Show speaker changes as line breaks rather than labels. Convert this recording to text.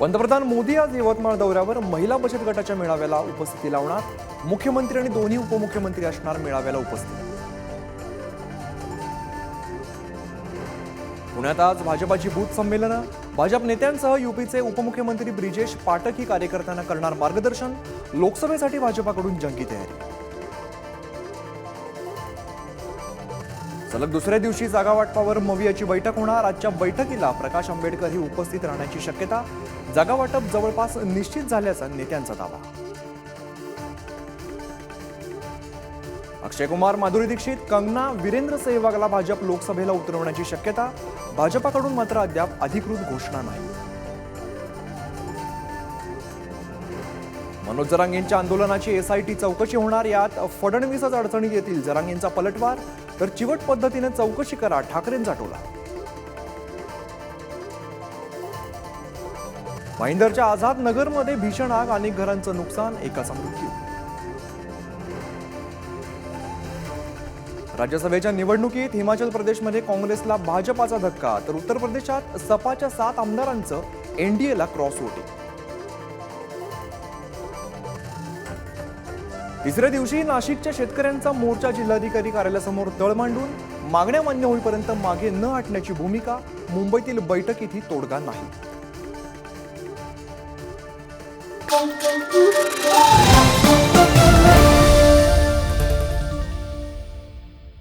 पंतप्रधान मोदी आज यवतमाळ दौऱ्यावर महिला बचत गटाच्या मेळाव्याला उपस्थिती लावणार. मुख्यमंत्री आणि दोन्ही उपमुख्यमंत्री असणार मेळाव्याला उपस्थित. पुण्यात आज भाजपाची बूथ संमेलनं. भाजप नेत्यांसह युपीचे उपमुख्यमंत्री ब्रिजेश पाठक ही कार्यकर्त्यांना करणार मार्गदर्शन. लोकसभेसाठी भाजपाकडून जंगी तयारी. सलग दुसऱ्या दिवशी जागा वाटपावर मवियाची बैठक होणार. आजच्या बैठकीला प्रकाश आंबेडकर ही उपस्थित राहण्याची शक्यता. जागा वाटप जवळपास निश्चित झाल्याचा नेत्यांचा दावा. अक्षय कुमार माधुरी दीक्षित कंगना वीरेंद्र सेहवागला भाजप लोकसभेला उतरवण्याची शक्यता. भाजपाकडून मात्र अद्याप अधिकृत घोषणा नाही. मनोज जरांगेंच्या आंदोलनाची एसआयटी चौकशी होणार यात फडणवीसच अडचणीत येतील. जरांगेंचा पलटवार तर चिवट पद्धतीने चौकशी करा ठाकरेंचा टोला. महिंदरच्या आझाद नगरमध्ये भीषण आग अनेक घरांचं नुकसान एकाचा मृत्यू. राज्यसभेच्या निवडणुकीत हिमाचल प्रदेशमध्ये काँग्रेसला भाजपाचा धक्का तर उत्तर प्रदेशात सपाच्या सात आमदारांचं एनडीएला क्रॉस वोटिंग. तिसऱ्या दिवशी नाशिकच्या शेतकऱ्यांचा मोर्चा जिल्हाधिकारी कार्यालयासमोर तळ मांडून मागण्या मान्य होईपर्यंत मागे न हटण्याची भूमिका मुंबईतील बैठकीतही तोडगा नाही.